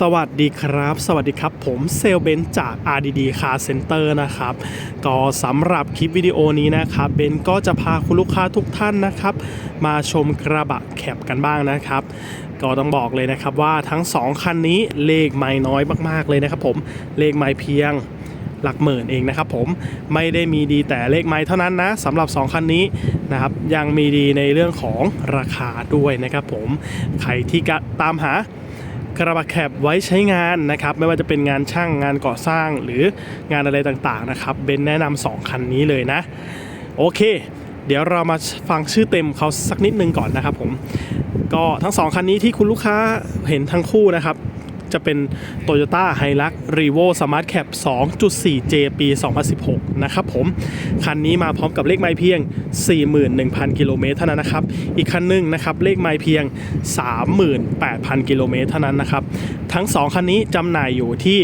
สวัสดีครับ สวัสดีครับ ผมเซลเบนจาก RDD Car Center นะครับ ก็สำหรับคลิปวิดีโอนี้นะครับ เบนก็จะพาคุณลูกค้าทุกท่านนะครับ มาชมกระบะแคปกันบ้างนะครับ ก็ต้องบอกเลยนะครับว่าทั้ง 2 คันนี้เลขไม่น้อยมากๆเลยนะครับผม เลขไม่เพียงหลักหมื่นเองนะครับผมไม่ได้มีดีแต่เลขไม้เท่านั้นนะสำหรับ 2 คันนี้นะครับยังมีดีในเรื่องของราคาด้วยนะครับผมใครที่กะตามหา กระบะแคบไว้ใช้งานนะครับ ไม่ว่าจะเป็นงานช่างงานก่อสร้างหรืองานอะไรต่างๆนะครับเบนแนะนำสองคันนี้เลยนะ โอเค เดี๋ยวเรามาฟังชื่อเต็มเขาสักนิดนึงก่อนนะครับผมก็ทั้งสองคันนี้ที่คุณลูกค้าเห็นทั้งคู่นะครับ จะเป็น Toyota Hilux Revo Smart Cap 2.4J ปี 2016 นะครับผม คันนี้มาพร้อมกับเลขไม้เพียง 41,000 กิโลเมตรเท่านั้นนะครับ อีกคันหนึงนะครับเลขไม้เพียง 38,000 กิโลเมตรเท่านั้นนะครับ ทั้ง 2 คันนี้จำหน่ายอยู่ที่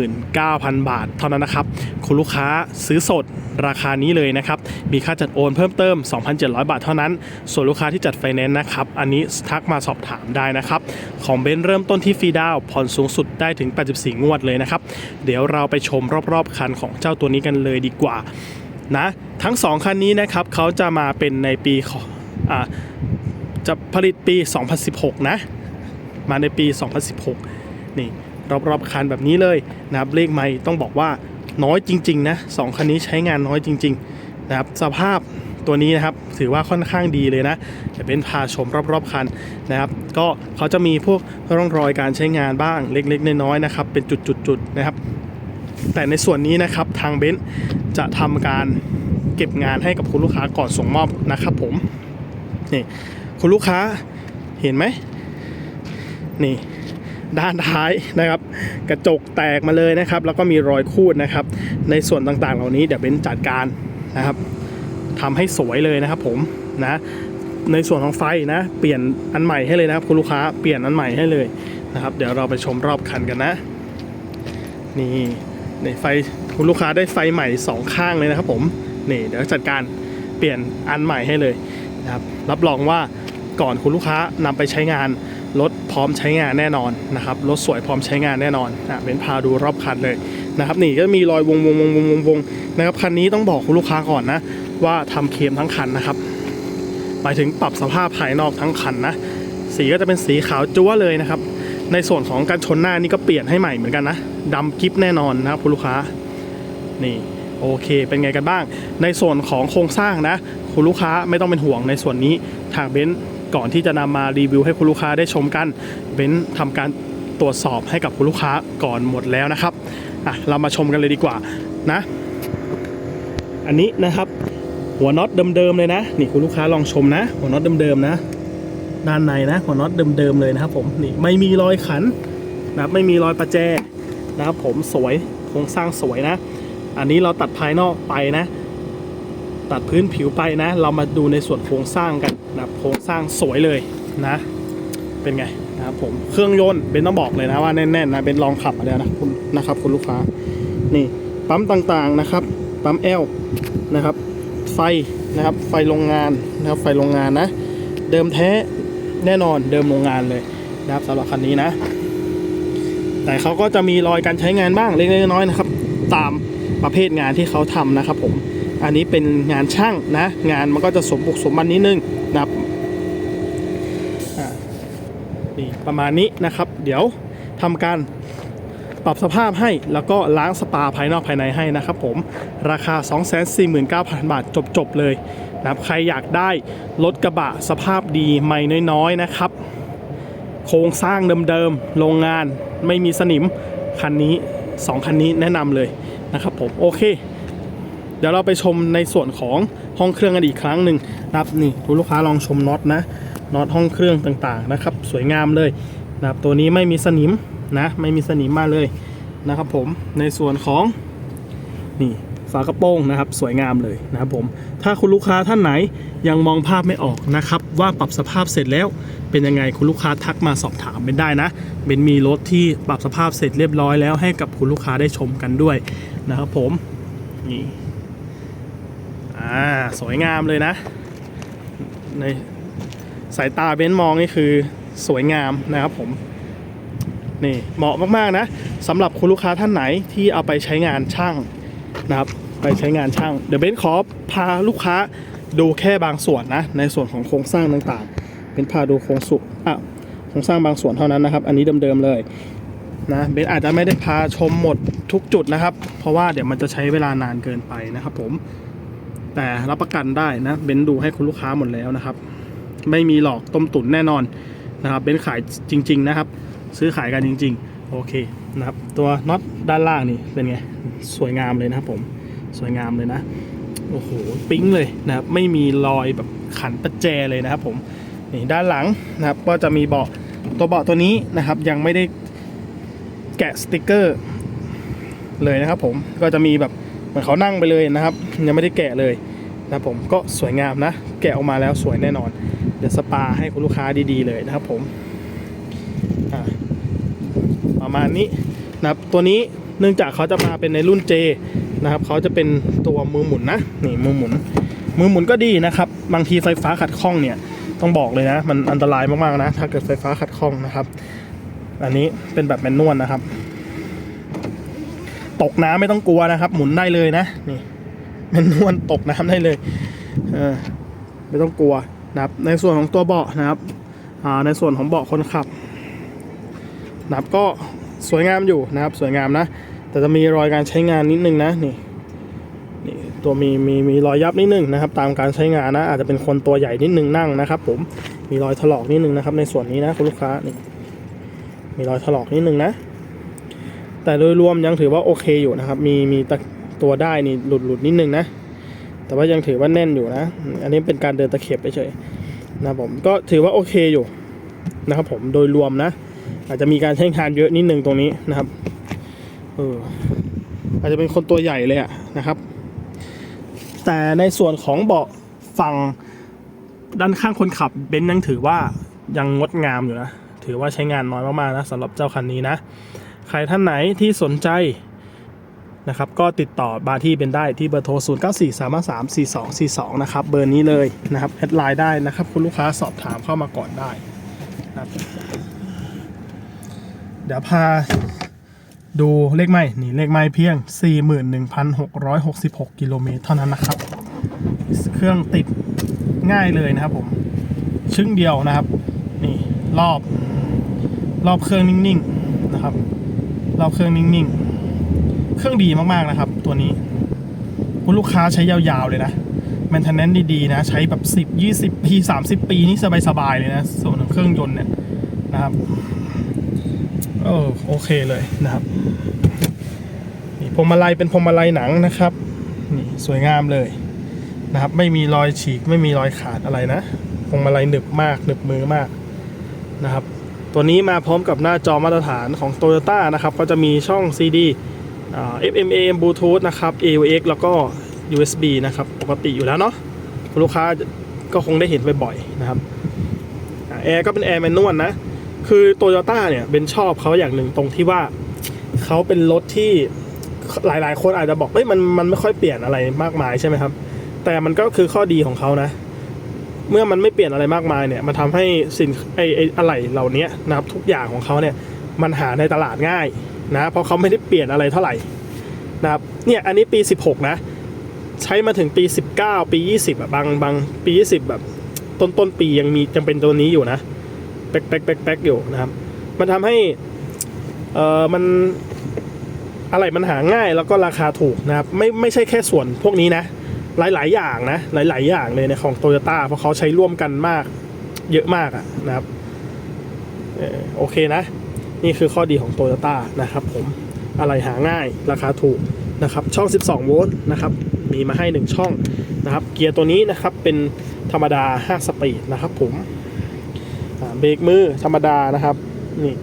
249,000 บาท เท่านั้นนะครับ คุณลูกค้าซื้อสดราคานี้เลยนะครับ มีค่าจัดโอนเพิ่มเติม 2,700 บาทเท่านั้น ส่วนลูกค้าที่จัดไฟแนนซ์นะครับ อันนี้ทักมาสอบถามได้นะครับ ของเบนซ์เริ่มต้นที่ฟรีดาวผ่อนสูงสุดได้ถึง 84 งวดเลยนะครับ เดี๋ยวเราไปชมรอบๆ คันของเจ้าตัวนี้กันเลยดีกว่านะทั้ง 2 คันนี้นะครับเขาจะมาเป็นในปีของอ่าจะผลิตปี 2016 นะ มาในปี 2016 นี่รอบๆคันแบบนี้เลยนะครับเลขไม่ต้องบอกว่าน้อยจริง ๆ นะสองคันนี้ใช้งานน้อยจริง ๆ นะครับ สภาพตัวนี้นะครับถือว่าค่อนข้างดีเลยนะจะเป็นพาชมรอบๆคันนะครับ ก็เขาจะมีพวกร่องรอยการใช้งานบ้างเล็กๆ น้อยๆนะครับ เป็นจุดๆ นะครับ แต่ในส่วนนี้นะครับทางเบนซ์จะทำการเก็บงานให้กับคุณลูกค้าก่อนส่งมอบนะครับผมนี่คุณลูกค้าเห็นไหม นี่ ด้านท้ายนะครับ กระจกแตกมาเลยนะครับ แล้วก็มีรอยคูดนะครับ ในส่วนต่างๆ เหล่านี้เดี๋ยวเบนจัดการนะครับทำให้สวยเลยนะครับ ผมนะในส่วนของไฟนะ เปลี่ยนอันใหม่ให้เลยนะครับ คุณลูกค้าเปลี่ยนอันใหม่ให้เลยนะครับ เดี๋ยวเราไปชมรอบคันกันนะ นี่ในไฟคุณลูกค้าได้ไฟใหม่สองข้างเลยนะครับ ผมนี่เดี๋ยวจัดการเปลี่ยนอันใหม่ให้เลยนะครับรับรองว่าก่อนคุณลูกค้านำไปใช้งาน รถพร้อมใช้งานแน่นอนนะครับรถสวยพร้อมใช้งานแน่นอนอะเป็นพาดูรอบคันเลยนะครับนี่ก็มีรอยวงวงวงวงวงวงนะครับคันนี้ต้องบอกคุณลูกค้าก่อนนะว่าทำเคมทั้งคันนะครับหมายถึงปรับสภาพภายนอกทั้งคันนะสีก็จะเป็นสีขาวจั๊วเลยนะครับ ในส่วนของการชนหน้านี่ก็เปลี่ยนให้ใหม่เหมือนกันนะดำกิฟแน่นอนนะครับคุณลูกค้านี่โอเค เป็นไงกันบ้าง ในส่วนของโครงสร้างนะ คุณลูกค้าไม่ต้องเป็นห่วงในส่วนนี้ทางเบนซ์ ก่อนที่จะนำมารีวิวให้คุณลูกค้าได้ชมกันเบนซ์ทำการตรวจสอบให้กับคุณลูกค้าก่อนหมดแล้วนะครับอะเรามาชมกันเลยดีกว่านะ อันนี้นะครับหัวน็อตเดิมๆเลยนะนี่คุณลูกค้าลองชมนะ หัวน็อตเดิมๆนะ ด้านในนะหัวน็อตเดิมๆเลยนะครับผมนี่ไม่มีรอยขันนะไม่มีรอยประแจนะครับผมสวยโครงสร้างสวยนะ อันนี้เราตัดภายนอกไปนะ ตัดพื้นผิวไปนะ เรามาดูในส่วนโครงสร้างกันนะโครงสร้างสวยเลยนะ เป็นไงนะครับผมเครื่องยนต์เบนต้องบอกเลยนะว่าแน่นๆนะเบนลองขับมาแล้วนะคุณนะครับคุณลูกค้านี่ปั๊มต่างๆนะครับ ปั๊มแอลนะครับ ไฟนะครับไฟโรงงานนะครับไฟโรงงานนะ เดิมแท้แน่นอนเดิมโรงงานเลยนะครับสำหรับคันนี้นะ แต่เขาก็จะมีรอยการใช้งานบ้างเล็กๆน้อยๆนะครับ ตามประเภทงานที่เขาทำนะครับผม อันนี้เป็นงานช่างนะ งานมันก็จะสมบุกสมบันนิดนึงนะครับนี่ประมาณนี้นะครับ เดี๋ยวทำการปรับสภาพให้แล้วก็ล้างสปาภายนอกภายในให้นะครับผมราคา 249,000 บาทจบๆเลยนะครับใครอยากได้รถกระบะสภาพดีไม่น้อยๆนะครับ โครงสร้างเดิมๆโรงงานไม่มีสนิมคันนี้ 2 คันนี้แนะนำเลยนะครับผมโอเค เดี๋ยวเราไปชมในส่วนของห้องเครื่องกันอีกครั้งหนึ่งนะครับนี่คุณลูกค้าลองชมน็อตนะน็อตห้องเครื่องต่างๆนะครับ สวยงามเลยนะครับตัวนี้ไม่มีสนิมนะไม่มีสนิมมาเลยนะครับผมในส่วนของนี่ฝากระโปรงนะครับ สวยงามเลยนะครับผมถ้าคุณลูกค้าท่านไหนยังมองภาพไม่ออกนะครับ ว่าปรับสภาพเสร็จแล้วเป็นยังไงคุณลูกค้าทักมาสอบถามเป็นได้นะเบนมีรถที่ปรับสภาพเสร็จเรียบร้อยแล้วให้กับคุณลูกค้าได้ชมกันด้วยนะครับผมนี่ อ่าสวยงามเลยนะ ในสายตาเบนมองนี่คือสวยงามนะครับผมนี่เหมาะมากๆนะสำหรับคุณลูกค้าท่านไหนที่เอาไปใช้งานช่างนะครับ ไปใช้งานช่าง เดี๋ยวเบนขอพาลูกค้าดูแค่บางส่วนนะ ในส่วนของโครงสร้างต่างๆ เป็นพาดูโครงสุอะโครงสร้างบางส่วนเท่านั้นนะครับ อันนี้เดิมๆเลยนะเบนอาจจะไม่ได้พาชมหมดทุกจุดนะครับ เพราะว่าเดี๋ยวมันจะใช้เวลานานเกินไปนะครับผม แต่รับประกันได้นะเบนดูให้คุณลูกค้าหมดแล้วนะครับ ไม่มีหลอกต้มตุ๋นแน่นอนนะครับเบนขายจริง ๆ นะครับ ซื้อขายกันจริง ๆ โอเคนะครับ ตัวน็อตด้านล่างนี่เป็นไงสวยงามเลยนะครับผมสวยงามเลยนะโอ้โหปิ๊งเลยนะครับไม่มีรอยแบบขันประแจเลยนะครับ ผมนี่ด้านหลังนะครับก็จะมีเบาะตัวเบาะตัวนี้นะครับ ยังไม่ได้แกะสติกเกอร์เลยนะครับ ผมก็จะมีแบบ มือนเขานั่งไปเลยนะครับ ยังไม่ได้แกะเลยนะผมก็สวยงามนะ แกะออกมาแล้วสวยแน่นอน เดี๋ยวสปาให้คุณลูกค้าดีๆเลยนะครับผมประมาณนี้นะครับตัวนี้เนื่องจากเขาจะมาเป็นในรุ่น J นะครับเขาจะเป็นตัวมือหมุนนะนี่มือหมุน มือหมุนก็ดีนะครับบางทีไฟฟ้าขัดข้องเนี่ยต้องบอกเลยนะ มันอันตรายมากๆนะ ถ้าเกิดไฟฟ้าขัดข้องนะครับ อันนี้เป็นแบบแมนนวลนะครับ ตกน้ำไม่ต้องกลัวนะครับ หมุนได้เลยนะนี่แมนนวลตกน้ำได้เลยเออไม่ต้องกลัวนะครับ ในส่วนของตัวเบาะนะครับอ่าในส่วนของเบาะคนขับนะครับก็สวยงามอยู่นะครับ สวยงามนะ แต่จะมีรอยการใช้งานนิดนึงนะนี่นี่ตัวมีมีมีรอยยับนิดนึงนะครับ ตามการใช้งานนะ อาจจะเป็นคนตัวใหญ่นิดนึงนั่งนะครับ ผมมีรอยถลอกนิดนึงนะครับ ในส่วนนี้นะคุณลูกค้านี่มีรอยถลอกนิดนึงนะ แต่โดยรวมยังถือว่าโอเคอยู่นะครับ มีมีตตัวได้นี่หลุดหลุดนิดนึงนะ แต่ว่ายังถือว่าแน่นอยู่นะ อันนี้เป็นการเดินตะเข็บเฉยๆนะผมก็ถือว่าโอเคอยู่นะครับผมโดยรวมนะ อาจจะมีการใช้งานเยอะนิดนึงตรงนี้นะครับเอออาจจะเป็นคนตัวใหญ่เลยอะนะครับ แต่ในส่วนของเบาะฝั่งด้านข้างคนขับเบนซ์ยังถือว่ายังงดงามอยู่นะ ถือว่าใช้งานน้อยมากๆนะสำหรับเจ้าคันนี้นะ ใครท่านไหนที่สนใจนะครับก็ติดต่อมาที่เบนได้ที่เบอร์โทร 094334242 นะครับ เบอร์นี้เลยนะครับแอดไลน์ได้นะครับ คุณลูกค้าสอบถามเข้ามาก่อนได้นะครับเดี๋ยวพาดูเลขไม่นี่เลขไม่เพียง 41,666 กิโลเมตรเท่านั้นนะครับ เครื่องติดง่ายเลยนะครับผมชึ่งเดียวนะครับ นี่รอบรอบเครื่องนิ่งๆนะครับ เรอบเครื่องนิ่งๆ เครื่องดีมากๆนะครับ ตัวนี้ คุณลูกค้าใช้ยาวๆเลยนะแมนเทนแนนดีๆนะ ใช้แบบ 10 20 ปี 30 ปีนี่สบายๆเลยนะ ส่วนของเครื่องยนต์เนี่ยนะครับเออโอเคเลยนะครับนี่พวงมาลัยเป็นพวงมาลัยหนังนะครับนี่สวยงามเลยนะครับ ไม่มีรอยฉีกไม่มีรอยขาดอะไรนะพวงมาลัยหนึบมากหนึบมือมากนะครับ ตัวนี้มาพร้อมกับหน้าจอมาตรฐานของ Toyota นะครับ ก็จะมีช่อง CD FM AM Bluetooth นะครับ AUX แล้วก็ USB นะครับ ปกติอยู่แล้วเนาะลูกค้าก็คงได้เห็นบ่อยๆนะครับแอร์ก็เป็นแอร์แมนนวลนะ คือ Toyota เนี่ยเป็นชอบเขาอย่างหนึ่งตรงที่ว่าเขาเป็นรถที่หลายๆ คนอาจจะบอกเฮ้ยมันมันไม่ค่อยเปลี่ยนอะไรมากมายใช่ไหมครับ แต่มันก็คือข้อดีของเขานะ เมื่อมันไม่เปลี่ยนอะไรมากมายเนี่ยมันทำให้สินไอไออะไรเหล่านี้นะครับทุกอย่างของเขาเนี่ยมันหาในตลาดง่ายนะเพราะเขาไม่ได้เปลี่ยนอะไรเท่าไหร่นะครับเนี่ยอันนี้ปี 16 นะ ใช้มาถึงปี 19 ปี 20อะบางบางปี 20 แบบต้นต้นปียังมียังเป็นตัวนี้อยู่นะแป๊กแป๊กแป๊กแป๊กอยู่นะครับ มันทำให้เออมันอะไรมันหาง่ายแล้วก็ราคาถูกนะครับไม่ไม่ใช่แค่ส่วนพวกนี้นะ หลาย ๆ อย่างนะ หลาย ๆ อย่างเลยในของโตโยต้าเพราะเขาใช้ร่วมกันมาก เยอะมากอะนะครับโอเคนะ นี่คือข้อดีของโตโยต้านะครับผมอะไรหาง่ายราคาถูกนะครับ ช่อง 12 โวลต์นะครับ มีมาให้ 1 ช่องนะครับ เกียร์ตัวนี้นะครับเป็นธรรมดา 5 สปีดนะครับผมเบรกมือธรรมดานะครับนี่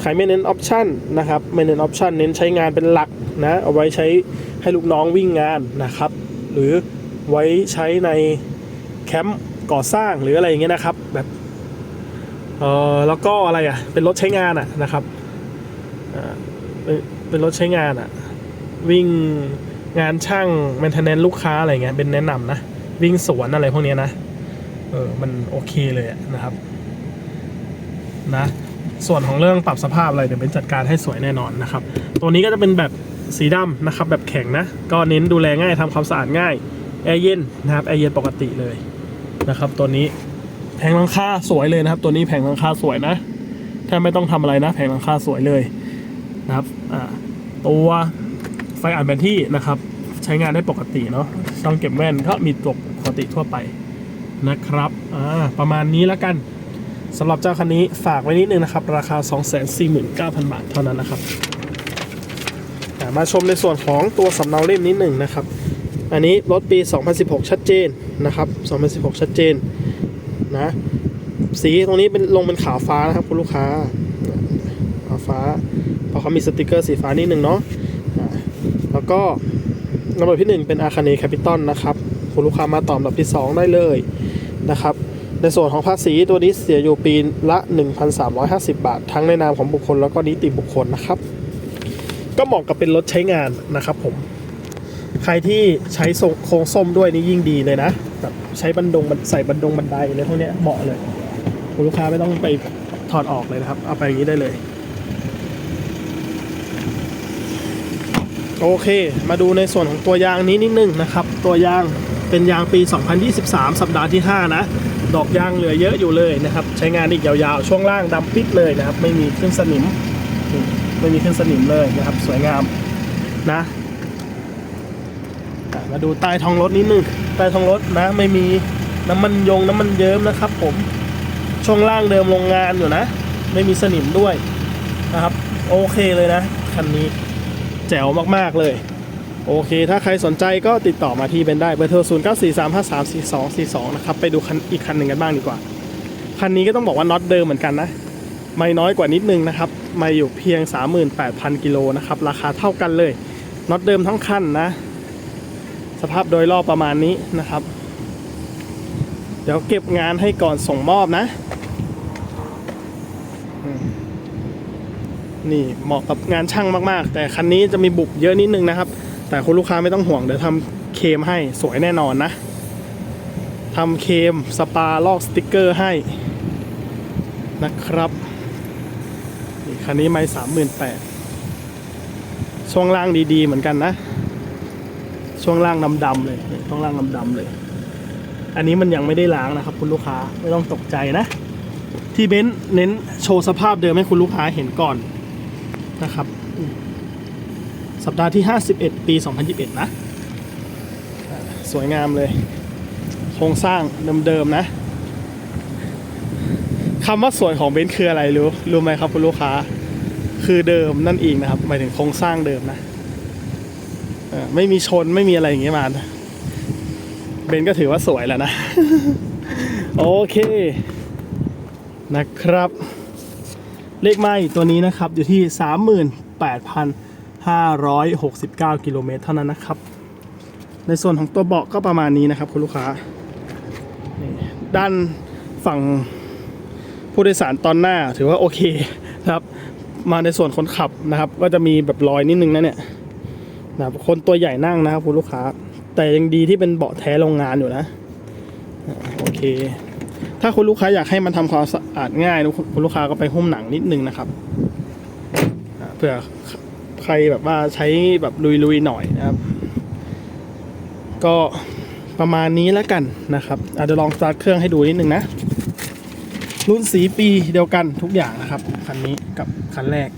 ใครไม่เน้นออปชั่นนะครับไม่เน้นออปชั่นเน้นใช้งานเป็นหลักนะเอาไว้ใช้ให้ลูกน้องวิ่งงานนะครับ หรือ ไว้ใช้ในแคมป์ก่อสร้างหรืออะไรอย่างเงี้ยนะครับ แบบเออแล้วก็อะไรอะ เป็นรถใช้งานอะนะครับเป็นรถใช้งานอะ วิ่งงานช่างแมนเทนแนนลูกค้าอะไรเงี้ยเป็นแนะนำนะ วิ่งสวนอะไรพวกเนี้ยนะ เออ มันโอเคเลยนะครับ นะ ส่วนของเรื่องปรับสภาพอะไรเดี๋ยวเป็นจัดการให้สวยแน่นอนนะครับ ตัวนี้ก็จะเป็นแบบสีดำนะครับ แบบแข็งนะ ก็เน้นดูแลง่ายทำความสะอาดง่าย แอร์เย็นนะครับแอร์เย็นปกติเลยนะครับตัวนี้แผงหลังคาสวยเลยนะครับ ตัวนี้แผงหลังคาสวยนะแทบไม่ต้องทำอะไรนะ แผงหลังคาสวยเลยนะครับตัวไฟอ่านแผนที่นะครับ ใช้งานได้ปกติเนาะช่องเก็บแว่นก็มีตัวปกติทั่วไปนะครับประมาณนี้แล้วกันสำหรับเจ้าคันนี้ฝากไว้นิดนึงนะครับ ราคา 249,000 บาทเท่านั้นนะครับมาชมในส่วนของตัวสำเนาเล่มนิดหนึ่งนะครับ อันนี้รถปี 2016 ชัดเจนนะครับ 2016 ชัดเจนนะ สีตรงนี้เป็นลงเป็นขาวฟ้านะครับคุณลูกค้าขาวฟ้า เพราะเขามีสติกเกอร์สีฟ้านิดหนึ่งเนาะแล้วก็ลำดับที่หนึ่งเป็นอาคาเนแคปิตอลนะครับคุณลูกค้ามาต่อลำดับที่สองได้เลยนะครับ ในส่วนของภาษีตัวนี้เสียอยู่ปีละ 1,350 บาท ทั้งในนามของบุคคลแล้วก็นิติบุคคลนะครับ ก็เหมาะกับเป็นรถใช้งานนะครับผม ใครที่ใช้โค้งส้มด้วยนี่ยิ่งดีเลยนะแบบใช้บันดงใส่บันดงบันไดอะไรพวกนี้เหมาะเลยลูกค้าไม่ต้องไปถอดออกเลยนะครับ เอาไปอย่างนี้ได้เลย โอเค มาดูในส่วนของตัวยางนี้นิดนึงนะครับ ตัวยางเป็นยางปี 2023 สัปดาห์ที่ 5 นะ ดอกยางเหลือเยอะอยู่เลยนะครับ ใช้งานอีกยาวๆ ช่วงล่างดำปิดเลยนะครับ ไม่มีขึ้นสนิม ไม่มีขึ้นสนิมเลยนะครับ สวยงามนะ มาดูใต้ท้องรถนิดนึงใต้ท้องรถนะ ไม่มีน้ำมันยงน้ำมันเยิ้มนะครับ ผมช่วงล่างเดิมโรงงานอยู่นะ ไม่มีสนิมด้วยนะครับ โอเคเลยนะคันนี้แจ๋วมากๆเลย โอเค ถ้าใครสนใจก็ติดต่อมาที่เบนได้เบอร์โทร 0 9 4 3 5 3 4 2 4 2 นะครับ ไปดูคันอีกคันหนึ่งกันบ้างดีกว่า คันนี้ก็ต้องบอกว่าน็อตเดิมเหมือนกันนะ ไม่น้อยกว่านิดนึงนะครับม่อยู่เพียง 38,000 กิโลนะครับ ราคาเท่ากันเลยน็อตเดิมทั้งคันนะ สภาพโดยรอบประมาณนี้นะครับ เดี๋ยวเก็บงานให้ก่อนส่งมอบนะ นี่เหมาะกับงานช่างมากๆ แต่คันนี้จะมีบุบเยอะนิดนึงนะครับ แต่คุณลูกค้าไม่ต้องห่วงเดี๋ยวทำเคมให้สวยแน่นอนนะทำเคมสปาลอกสติกเกอร์ให้นะครับนี่คันนี้ไม่สามหมื่นแปดช่วงล่างดีๆเหมือนกันนะ ช่วงล่างดำๆเลยช่วงล่างดำๆเลย อันนี้มันยังไม่ได้ล้างนะครับ คุณลูกค้าไม่ต้องตกใจนะ ที่เบนซ์เน้นโชว์สภาพเดิมให้คุณลูกค้าเห็นก่อนนะครับ สัปดาห์ที่ 51 ปี 2021 นะอ่าสวยงามเลย โครงสร้างเดิมๆนะคำว่าสวยของเบนซ์คืออะไรรู้รู้ไหมครับคุณลูกค้า คือเดิมนั่นเองนะครับหมายถึงโครงสร้างเดิมนะ ไม่มีชนไม่มีอะไรอย่างเงี้ยมาเบนก็ถือว่าสวยแล้วนะ โอเค นะครับ เลขไม้ตัวนี้นะครับอยู่ที่ 38,569 กิโลเมตรเท่านั้นนะครับ ในส่วนของตัวเบาะก็ประมาณนี้นะครับ คุณลูกค้า ด้านฝั่งผู้โดยสารตอนหน้าถือว่าโอเคนะครับ มาในส่วนคนขับนะครับ ก็จะมีแบบรอยนิดนึงนะเนี่ย นะครับคนตัวใหญ่นั่งนะครับคุณลูกค้า แต่ยังดีที่เป็นเบาะแท้โรงงานอยู่นะโอเค ถ้าคุณลูกค้าอยากให้มันทำความสะอาดง่ายคุณลูกค้าก็ไปหุ้มหนังนิดนึงนะครับเผื่อใครแบบว่าใช้แบบลุยๆหน่อยนะครับ ก็ประมาณนี้แล้วกันนะครับ อาจจะลองสตาร์ทเครื่องให้ดูนิดนึงนะ รุ่นสีปีเดียวกันทุกอย่างนะครับ คันนี้กับคันแรก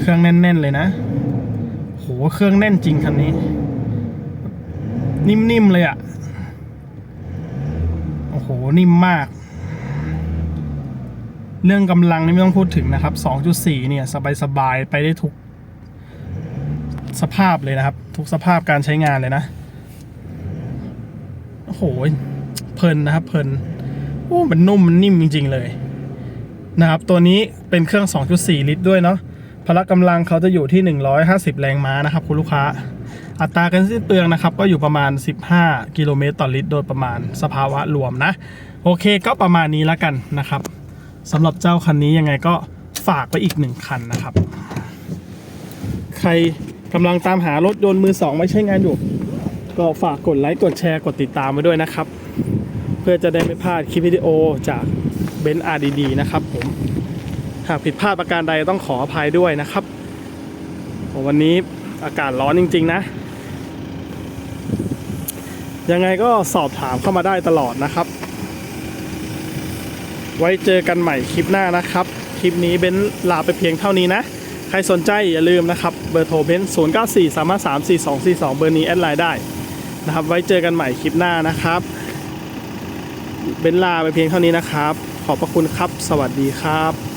เครื่องแน่นๆเลยนะโหเครื่องแน่นจริงคันนี้ นิ่มๆเลยอะ่ะโอ้โหนิ่มมาก เรื่องกำลังนี่ไม่ต้องพูดถึงนะครับ 2.4 เนี่ย สบายๆ ไปได้ทุก สภาพเลยนะครับ ทุกสภาพการใช้งานเลยนะ โอ้โห เพลินนะครับ เพลินโอ้มันนุ่มมันนิ่มจริง ๆ เลยนะครับ ตัวนี้เป็นเครื่อง 2.4 ลิตรด้วยเนาะ พละกำลังเขาจะอยู่ที่ 150 แรงม้านะครับคุณลูกค้า อัตราการสิ้นเปลืองนะครับก็อยู่ประมาณ 15 กิโลเมตรต่อลิตร โดยประมาณสภาวะรวมนะ โอเคก็ประมาณนี้แล้วกันนะครับสำหรับเจ้าคันนี้ยังไงก็ฝากไปอีกหนึ่งคันนะครับ ใครกำลังตามหารถยนต์มือสองไม่ใช้งานอยู่ ก็ฝากกดไลค์กดแชร์กดติดตามไว้ด้วยนะครับ เพื่อจะได้ไม่พลาดคลิปวิดีโอจากเบนซ์ RDD นะครับผม หากผิดพลาดประการใดต้องขออภัยด้วยนะครับ วันนี้อากาศร้อนจริง ๆ นะ ยังไงก็สอบถามเข้ามาได้ตลอดนะครับ ไว้เจอกันใหม่คลิปหน้านะครับ คลิปนี้เบนลาไปเพียงเท่านี้นะ ใครสนใจอย่าลืมนะครับ เบอร์โทรเบนซ์0 9 4 3 5 3 4 2 4 2 เบอร์นี้แอดไลน์ได้นะครับ ไว้เจอกันใหม่คลิปหน้านะครับเบนลาไปเพียงเท่านี้นะครับ ขอบพระคุณครับ สวัสดีครับ